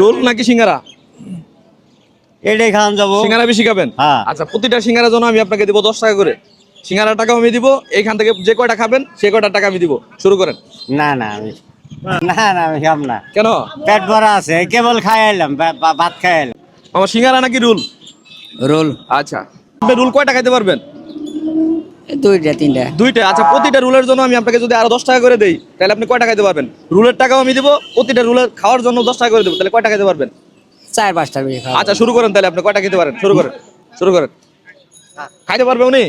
Role নাকি সিঙ্গারা? এটাই খাওয়ান যাব। সিঙ্গারা বেশি খাবেন? হ্যাঁ। আচ্ছা প্রতিটা সিঙ্গারার জন্য আমি আপনাকে দিব দশ টাকা করে। সিঙ্গারা টাকা আমি দিব এইখান থেকে যে কয়টা খাবেন সে কয়টা টাকা আমি দিব। শুরু করেন। না না আমি না না আমি খাম না। কেন? পেট ভরা আছে কেবল খাই এলাম ভাত খাই এলাম আমার সিঙ্গারা নাকি রুল? রোল। আচ্ছা। আপনি রুল কয়টা খাইতে পারবেন? দুইটা তিনটা। দুইটা? আচ্ছা প্রতিটা রুলের জন্য আমি আপনাকে যদি আরও দশ টাকা করে দেই তাহলে আপনি কয়টা খাইতে পারবেন? রুলের টাকাও আমি দিব প্রতিটা রুলের খাওয়ার জন্য দশ টাকা করে দেবো তাহলে কয়টা খাইতে পারবেন? চার পাঁচটা বেশি খাওয়া আচ্ছা শুরু করেন তাহলে আপনি কয়টা খেতে পারেন? শুরু করেন শুরু করেন। খাইতে পারবে উনি?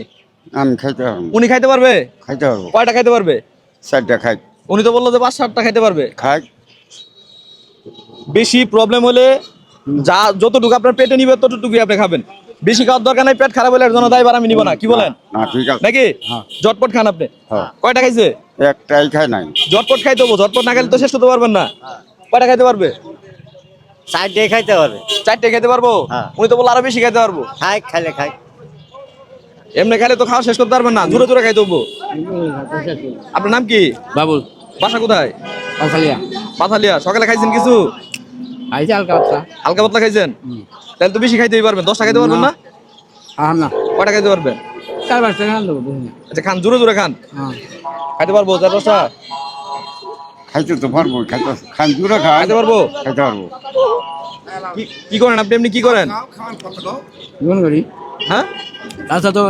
আমি খাইতে পারব। উনি খাইতে পারবে? খাইতে পারব। কয়টা খাইতে পারবে? চারটা খাই। উনি তো বলল যে পাঁচ সাতটা খাইতে পারবে। খাই। বেশি প্রবলেম হলে যা যতটুকু আপনার পেটে নিবে ততটুকুই আপনি খাবেন। বেশি খাওয়ার দরকার নাই পেট খারাপ হলে এর জন্য দায়বার আমি নিব না। কি বলেন? না ঠিক আছে। নাকি? জটপট খান আপনি। হ্যাঁ। কয়টা খাইছে? একটাই খাই নাই। জটপট খাইতে হব। জটপট না খাইলে তো শেষ করতে পারবেন না। কয়টা খাইতে পারবে? চারটাই খাইতে পারবে। চারটে খেতে পারব? হ্যাঁ। উনি তো বলল আরও বেশি খাইতে পারব। খাই খাইলে খাই। এমনি খাইলে তো খাওয়া শেষ করতে পারবেন না। জোরে জোরে খাইতে হব। আপনার নাম কি? বাবুল। বাসা কোথায়? পাখালিয়া পাথালিয়া সকালে খাইছেন কিছু? আইছে হালকা পাতলা। হালকা পাতলা খাইছেন? তাহলে তো বেশি খাইতেই পারবেন। দশটা খাইতে পারবেন না? না। কয়টা খাইতে পারবেন? চার পাঁচটা খান দেবো আচ্ছা খান জোরে জোরে খান। হ্যাঁ। খাইতে পারব চার দশটা খাইতে তো পারব খাইতে খান দূরে খাই খাইতে পারব? খাইতে পারব। কি- কি করেন আপনি? এমনি কি করেন? দোকান করি। হ্যাঁ? আচ্ছা তো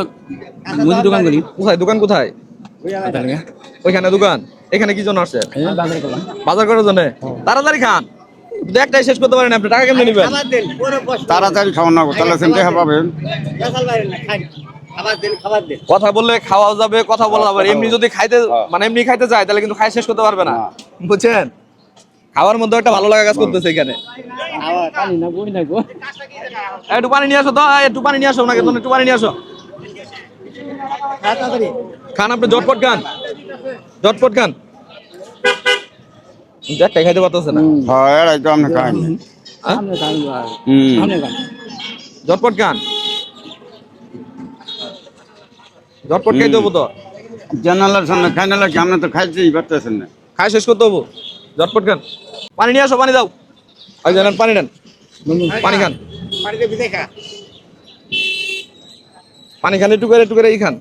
মুদি দোকান করি। কোথায়? দোকান কোথায়? ওইখানে। দোকান। এখানে কি জন্য আসছে বাজারে করার জন্য? তাড়াতাড়ি খান। একটাই শেষ করতে পারেন আপনি। টাকা কেমনে নেবেন? তাড়াতাড়ি খাওয়া না তাহলে সেটা পাবেন কথা বললে খাওয়া যাবে কথা বলা যাবে। এমনি যদি খাইতে মানে এমনি খাইতে যায় তাহলে কিন্তু খাই শেষ করতে পারবে না। বুঝছেন? খাওয়ার মধ্যে একটা ভালো লাগা কাজ করতেছে এখানে। পানি না বই না গো। এই, একটু পানি নিয়ে আসো তো। এই, একটু পানি নিয়ে আসো ওনাকে তুমি একটু পানি নিয়ে আসো। খান আপনি জটপট খান। জটপট খান। একটা খাইতে পারতেছে না। হ্যাঁ এরাই তো আমরা খাই আর। হুম। সামনে খান জটপট খান জটপট খাইতে হব তো? জানালার সামনে খাই না লাগে আমরা তো খাইতেই পারতেছেন না? খাই শেষ করতে হব। জটপট খান পানি নিয়ে আসো পানি দাও। আর জানেন পানি নেন পানি খান। পানি খান একটু করে একটু করে এই খান।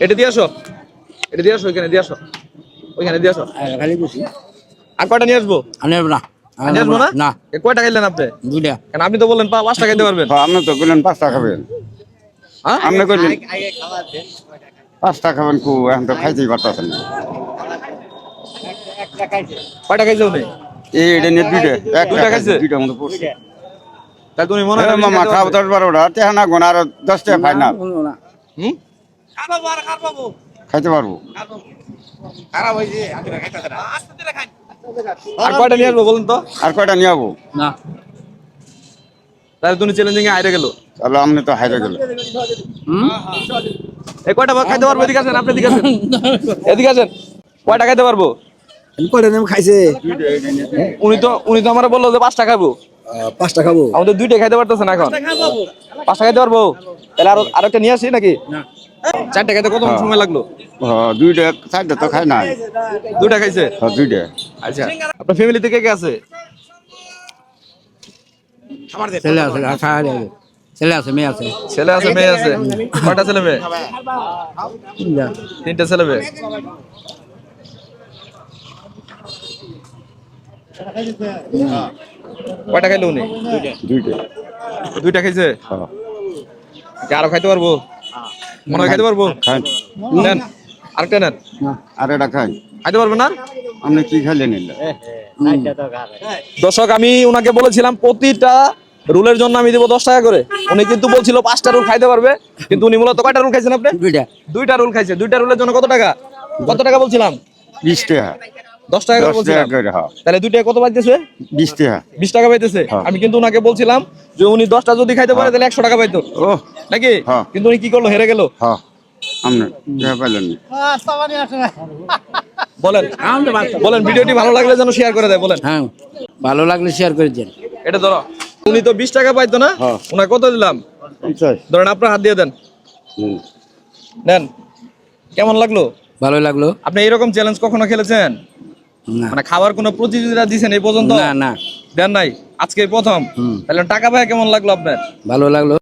এটা দিয়ে আসো। এটা দিয়ে আসো ওইখানে দিয়ে আসো। ওইখানে দিয়ে আসো। খালি বসি। আর কয়টা নিয়ে আসব? আমি না। আসব না? না। এ কয়টা খাইলেন আপনি? দুইটা। কেন আপনি তো বললেন পারবেন। হ্যাঁ, আপনি তো বললেন পাঁচটা খাবেন। হ্যাঁ? আপনি কইলেন আগে খাবার খাবেন কু এখন তো খাইতেই পারতেছেন না। কয়টা খাইছে উনি? এই এটা নিয়ে দুইটা একটা দুইটা খাইছে? দুইটা মতো পড়ছে তাহলে তুমি মনে হয় মামা দশ বারোটা তেহা না গোনা আর দশটা হুম? খাইতে পারব। আর কয়টা নিয়ে আসব বলুন তো? আর কয়টা নিয়ে যাব না। তাহলে তুমি চ্যালেঞ্জিং এ হাইরে গেল। তাহলে তো হাইরে এই কয়টা খাইতে পারব? এদিকে আসেন আপনি এদিকে আসেন। এদিকে আসেন। কয়টা খাইতে পারব? কয়টা নেম খাইছে? উনি তো উনি তো আমার বলল যে পাঁচটা খাব। পাঁচটা খাব। আমাদের দুইটা খাইতে পারতেছে না এখন। পাঁচটা খাইতে পারব? তাহলে আরও আরেকটা নিয়ে আসি নাকি? চারটা খাইতে কত সময় লাগল? হ্যাঁ, দুইটা চারটা তো খাই নাই। দুইটা খাইছে? হ্যাঁ, দুইটা। আচ্ছা আপনার ফ্যামিলিতে কে কে আছে? ছেলে আছে আর খাওয়া যাবে ছেলে আছে মেয়ে আছে। ছেলে আছে মেয়ে আছে। কয়টা ছেলে মেয়ে? তিনটা তিনটা ছেলে মেয়ে। কয়টা খাইলো উনি? দুইটা। দুইটা খাইছে? হ্যাঁ, আরও খাইতে পারব? মনে খাইতে পারব? নেন। আরেকটা নেন। আর এটা খাই। খাইতে পারবেন না? আপনি কি খাইলেন দর্শক আমি ওনাকে বলেছিলাম প্রতিটা রুলের জন্য আমি দেবো দশ টাকা করে। উনি কিন্তু বলছিল পাঁচটা রুল খাইতে পারবে। কিন্তু উনি মূলত কয়টা রুল খাইছেন আপনি? দুইটা। দুইটা রুল খাইছে। দুইটা রুলের জন্য কত টাকা? কত টাকা বলছিলাম? বিশ টাকা। দশ টাকা করে বলছিলাম টাকা করে হ্যাঁ। তাহলে দুইটা কত পাইতেছে? বিশ টাকা। বিশ টাকা পাইতেছে। হ্যাঁ। আমি কিন্তু ওনাকে বলছিলাম যে উনি দশটা যদি খাইতে পারে তাহলে একশো টাকা পাইতো। ও নাকি? হ্যাঁ। কিন্তু উনি কি করল হেরে গেল? হ্যাঁ। বলেন। বলেন ভিডিওটি ভালো লাগলে যেন শেয়ার করে দেয় বলেন। হ্যাঁ ভালো লাগলে শেয়ার করে দেন। এটা ধরো। উনি তো বিশ টাকা পাইতো না? হ্যাঁ। ওনাকে কত দিলাম? ধরেন আপনার হাত দিয়ে দেন। হুম। নেন। কেমন লাগল? ভালো লাগল। আপনি এরকম চ্যালেঞ্জ কখনো খেলেছেন? মানে খাবার কোনো প্রতিযোগিতা দিছেন এই পর্যন্ত? না না। দেন নাই? আজকে প্রথম। তাহলে টাকা পায় কেমন লাগল আপনার? ভালো লাগল।